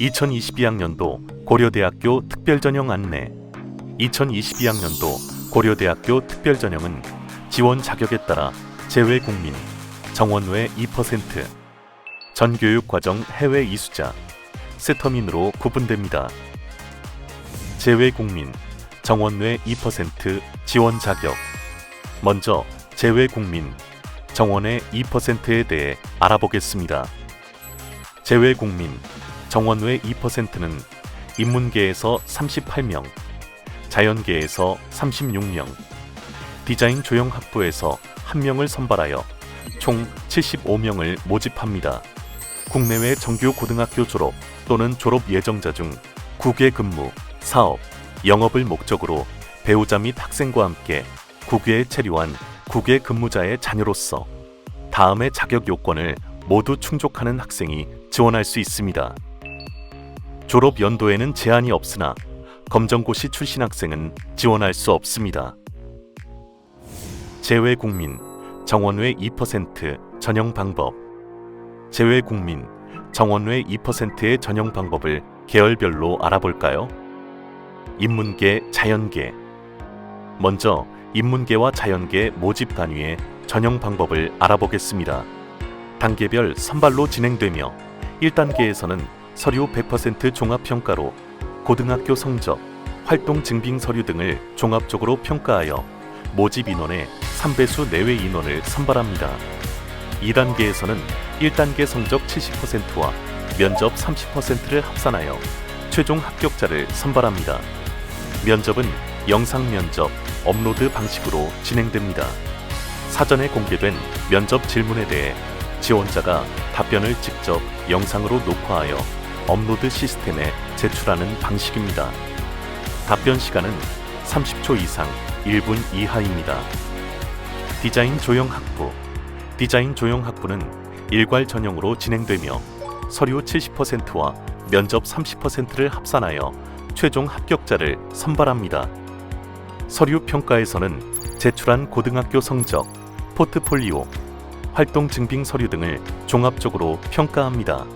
2022학년도 고려대학교 특별전형 안내 2022학년도 고려대학교 특별전형은 지원 자격에 따라 제외 국민, 정원 외 2%, 전교육 과정 해외 이수자, 세터민으로 구분됩니다. 제외 국민, 정원 외 2% 지원 자격. 먼저 제외 국민, 정원외 2%에 대해 알아보겠습니다. 제외 국민, 정원외 2%는 인문계에서 38명, 자연계에서 36명, 디자인 조형학부에서 1명을 선발하여 총 75명을 모집합니다. 국내외 정규 고등학교 졸업 또는 졸업 예정자 중 국외 근무, 사업, 영업을 목적으로 배우자 및 학생과 함께 국외에 체류한 국외 근무자의 자녀로서 다음의 자격 요건을 모두 충족하는 학생이 지원할 수 있습니다. 졸업 연도에는 제한이 없으나 검정고시 출신 학생은 지원할 수 없습니다. 제외 국민 정원외 2% 전형 방법 제외 국민 정원외 2%의 전형 방법을 계열별로 알아볼까요? 인문계, 자연계 먼저 인문계와 자연계 모집 단위의 전형 방법을 알아보겠습니다. 단계별 선발로 진행되며 1단계에서는 서류 100% 종합평가로 고등학교 성적, 활동 증빙 서류 등을 종합적으로 평가하여 모집 인원의 3배수 내외 인원을 선발합니다. 2단계에서는 1단계 성적 70%와 면접 30%를 합산하여 최종 합격자를 선발합니다. 면접은 영상 면접, 업로드 방식으로 진행됩니다. 사전에 공개된 면접 질문에 대해 지원자가 답변을 직접 영상으로 녹화하여 업로드 시스템에 제출하는 방식입니다. 답변 시간은 30초 이상 1분 이하입니다. 디자인 조형 학부 디자인 조형 학부는 일괄 전형으로 진행되며 서류 70%와 면접 30%를 합산하여 최종 합격자를 선발합니다. 서류 평가에서는 제출한 고등학교 성적, 포트폴리오, 활동 증빙 서류 등을 종합적으로 평가합니다.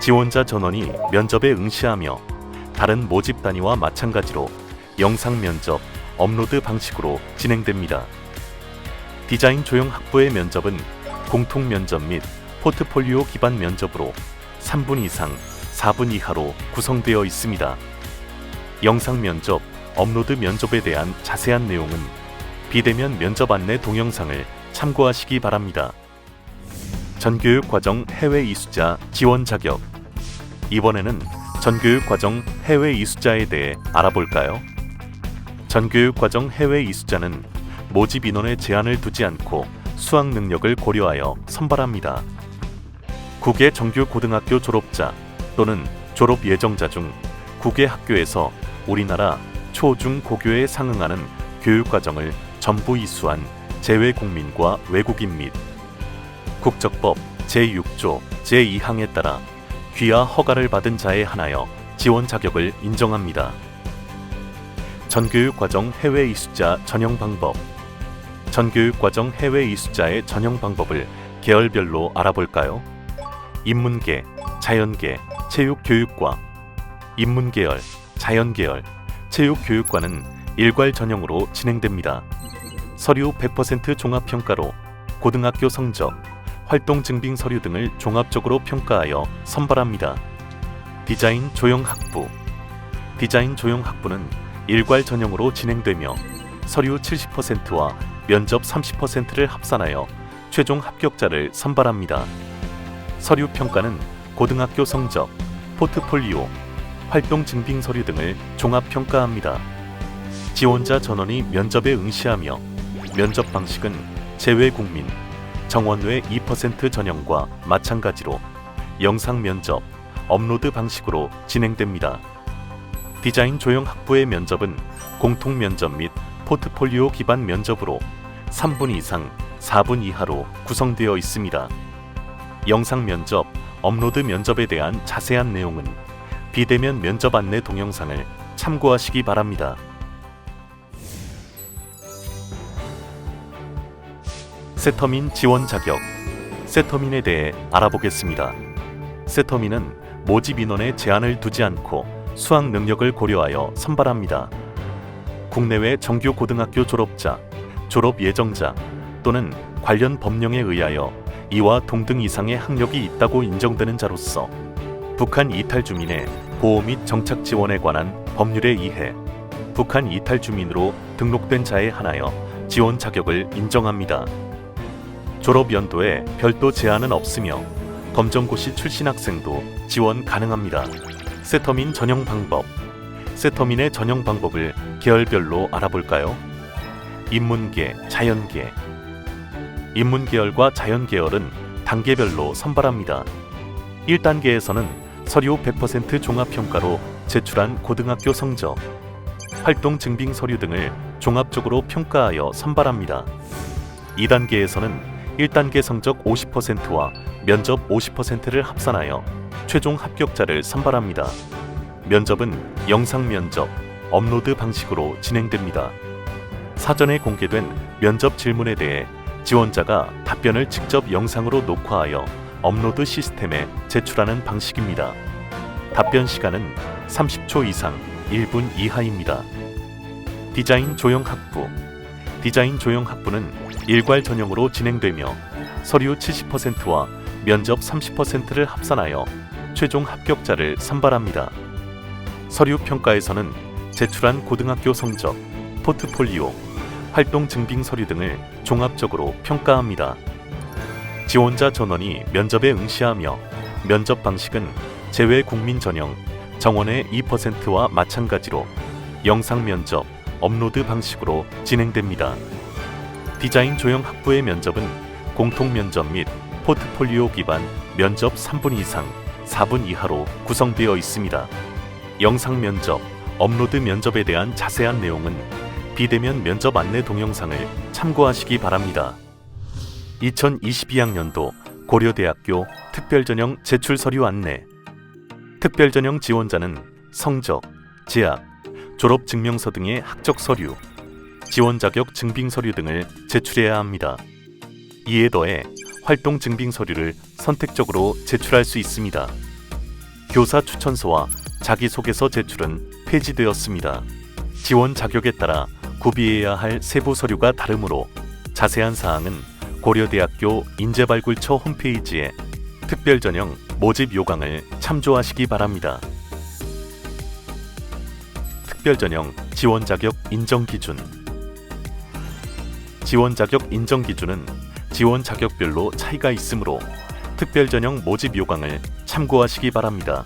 지원자 전원이 면접에 응시하며 다른 모집 단위와 마찬가지로 영상 면접, 업로드 방식으로 진행됩니다. 디자인 조형 학부의 면접은 공통 면접 및 포트폴리오 기반 면접으로 3분 이상 4분 이하로 구성되어 있습니다. 영상 면접, 업로드 면접에 대한 자세한 내용은 비대면 면접 안내 동영상을 참고하시기 바랍니다. 전교육 과정 해외 이수자 지원 자격 이번에는 전교육 과정 해외 이수자에 대해 알아볼까요? 전교육 과정 해외 이수자는 모집 인원에 제한을 두지 않고 수학 능력을 고려하여 선발합니다. 국외 정규 고등학교 졸업자 또는 졸업 예정자 중 국외 학교에서 우리나라 초, 중, 고교에 상응하는 교육 과정을 전부 이수한 제외 국민과 외국인 및 국적법 제6조 제2항에 따라 귀하 허가를 받은 자에 한하여 지원 자격을 인정합니다. 전교육 과정 해외 이수자 전형 방법 전교육 과정 해외 이수자의 전형 방법을 계열별로 알아볼까요? 인문계, 자연계, 체육교육과 인문계열, 자연계열, 체육교육과는 일괄 전형으로 진행됩니다. 서류 100% 종합평가로 고등학교 성적, 활동 증빙 서류 등을 종합적으로 평가하여 선발합니다. 디자인 조형 학부 디자인 조형 학부는 일괄 전형으로 진행되며 서류 70%와 면접 30%를 합산하여 최종 합격자를 선발합니다. 서류 평가는 고등학교 성적, 포트폴리오, 활동 증빙 서류 등을 종합 평가합니다. 지원자 전원이 면접에 응시하며 면접 방식은 제외 국민, 정원외 2% 전형과 마찬가지로 영상 면접, 업로드 방식으로 진행됩니다. 디자인 조형 학부의 면접은 공통 면접 및 포트폴리오 기반 면접으로 3분 이상 4분 이하로 구성되어 있습니다. 영상 면접, 업로드 면접에 대한 자세한 내용은 비대면 면접 안내 동영상을 참고하시기 바랍니다. 세터민 지원 자격 세터민에 대해 알아보겠습니다. 세터민은 모집 인원에 제한을 두지 않고 수학 능력을 고려하여 선발합니다. 국내외 정규 고등학교 졸업자, 졸업 예정자 또는 관련 법령에 의하여 이와 동등 이상의 학력이 있다고 인정되는 자로서 북한 이탈 주민의 보호 및 정착 지원에 관한 법률에 의해 북한 이탈 주민으로 등록된 자에 한하여 지원 자격을 인정합니다. 졸업 연도에 별도 제한은 없으며 검정고시 출신 학생도 지원 가능합니다. 세터민 전형 방법 세터민의 전형 방법을 계열별로 알아볼까요? 인문계, 자연계 인문계열과 자연계열은 단계별로 선발합니다. 1단계에서는 서류 100% 종합평가로 제출한 고등학교 성적, 활동 증빙 서류 등을 종합적으로 평가하여 선발합니다. 2단계에서는 1단계 성적 50%와 면접 50%를 합산하여 최종 합격자를 선발합니다. 면접은 영상 면접, 업로드 방식으로 진행됩니다. 사전에 공개된 면접 질문에 대해 지원자가 답변을 직접 영상으로 녹화하여 업로드 시스템에 제출하는 방식입니다. 답변 시간은 30초 이상 1분 이하입니다. 디자인 조형 학부 디자인 조형 학부는 일괄 전형으로 진행되며 서류 70%와 면접 30%를 합산하여 최종 합격자를 선발합니다. 서류 평가에서는 제출한 고등학교 성적, 포트폴리오, 활동 증빙 서류 등을 종합적으로 평가합니다. 지원자 전원이 면접에 응시하며 면접 방식은 제외 국민 전형 정원의 2%와 마찬가지로 영상 면접, 업로드 방식으로 진행됩니다. 디자인 조형 학부의 면접은 공통 면접 및 포트폴리오 기반 면접 3분 이상, 4분 이하로 구성되어 있습니다. 영상 면접, 업로드 면접에 대한 자세한 내용은 비대면 면접 안내 동영상을 참고하시기 바랍니다. 2022학년도 고려대학교 특별전형 제출 서류 안내 특별전형 지원자는 성적, 재학, 졸업 증명서 등의 학적 서류, 지원 자격 증빙 서류 등을 제출해야 합니다. 이에 더해 활동 증빙 서류를 선택적으로 제출할 수 있습니다. 교사 추천서와 자기소개서 제출은 폐지되었습니다. 지원 자격에 따라 구비해야 할 세부 서류가 다르므로 자세한 사항은 고려대학교 인재발굴처 홈페이지에 특별전형 모집 요강을 참조하시기 바랍니다. 특별전형 지원 자격 인정 기준 지원 자격 인정 기준은 지원 자격별로 차이가 있으므로 특별전형 모집 요강을 참고하시기 바랍니다.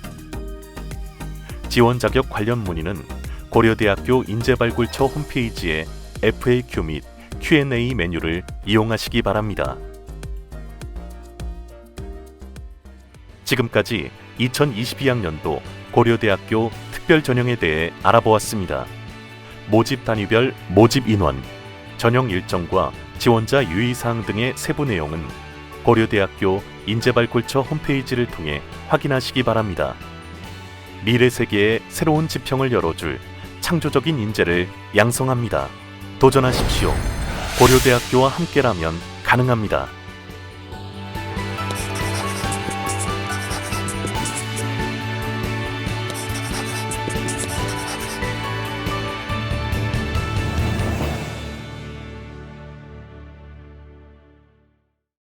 지원 자격 관련 문의는 고려대학교 인재발굴처 홈페이지의 FAQ 및 Q&A 메뉴를 이용하시기 바랍니다. 지금까지 2022학년도 고려대학교 특별 전형에 대해 알아보았습니다. 모집 단위별 모집 인원, 전형 일정과 지원자 유의사항 등의 세부 내용은 고려대학교 인재발굴처 홈페이지를 통해 확인하시기 바랍니다. 미래 세계의 새로운 지평을 열어줄 창조적인 인재를 양성합니다. 도전하십시오. 고려대학교와 함께라면 가능합니다.